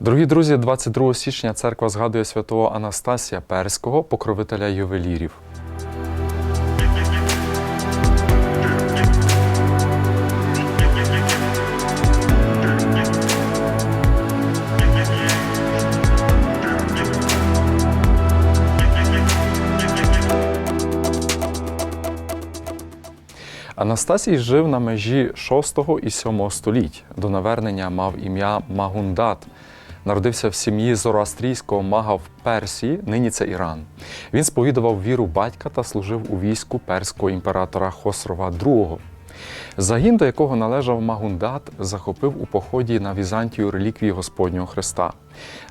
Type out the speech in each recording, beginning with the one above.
Дорогі друзі, 22 січня церква згадує святого Анастасія Перського, покровителя ювелірів. Анастасій жив на межі 6 і 7 століть. До навернення мав ім'я Магундат. Народився в сім'ї зороастрійського мага в Персії, нині це Іран. Він сповідував віру батька та служив у війську перського імператора Хосрова II. Загін, до якого належав Магундат, захопив у поході на Візантію реліквії Господнього Христа.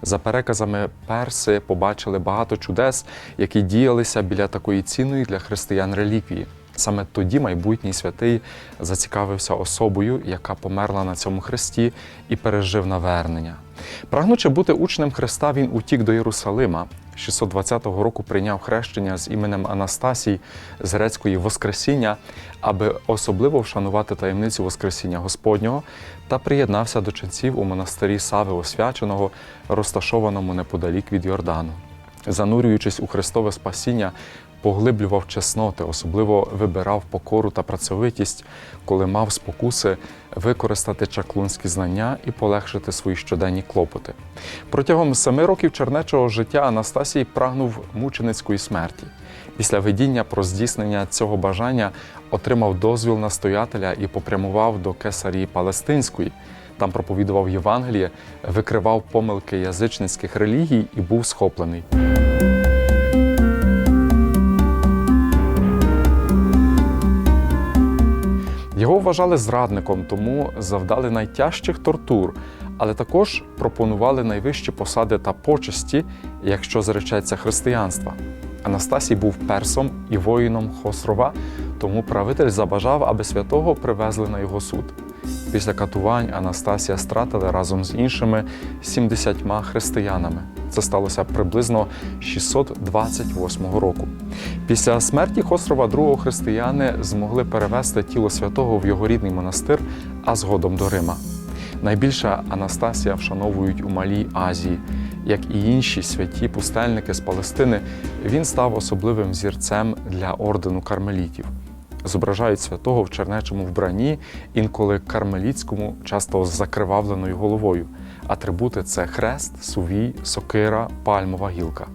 За переказами перси побачили багато чудес, які діялися біля такої цінної для християн реліквії. Саме тоді майбутній святий зацікавився особою, яка померла на цьому хресті і пережив навернення. Прагнучи бути учнем Христа, він утік до Єрусалима. 620 року прийняв хрещення з іменем Анастасій з грецької Воскресіння, аби особливо вшанувати таємницю Воскресіння Господнього та приєднався до ченців у монастирі Сави Освяченого, розташованому неподалік від Йордану. Занурюючись у Христове спасіння, поглиблював чесноти, особливо вибирав покору та працьовитість, коли мав спокуси використати чаклунські знання і полегшити свої щоденні клопоти. Протягом семи років чернечого життя Анастасій прагнув мученицької смерті. Після видіння про здійснення цього бажання отримав дозвіл настоятеля і попрямував до Кесарії Палестинської. Там проповідував Євангеліє, викривав помилки язичницьких релігій і був схоплений. Його вважали зрадником, тому завдали найтяжчих тортур, але також пропонували найвищі посади та почесті, якщо зречеться християнства. Анастасій був персом і воїном Хосрова, тому правитель забажав, аби святого привезли на його суд. Після катувань Анастасія стратили разом з іншими 70 християнами. Це сталося приблизно 628 року. Після смерті Хосрова II християни змогли перевезти тіло святого в його рідний монастир, а згодом до Рима. Найбільше Анастасія вшановують у Малій Азії. Як і інші святі пустельники з Палестини, він став особливим зірцем для ордену кармелітів. Зображають святого в чернечому вбранні, інколи кармеліцькому, часто з закривавленою головою. Атрибути це хрест, сувій, сокира, пальмова гілка.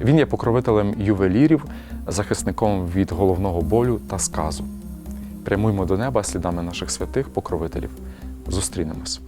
Він є покровителем ювелірів, захисником від головного болю та сказу. Прямуймо до неба слідами наших святих покровителів. Зустрінемось.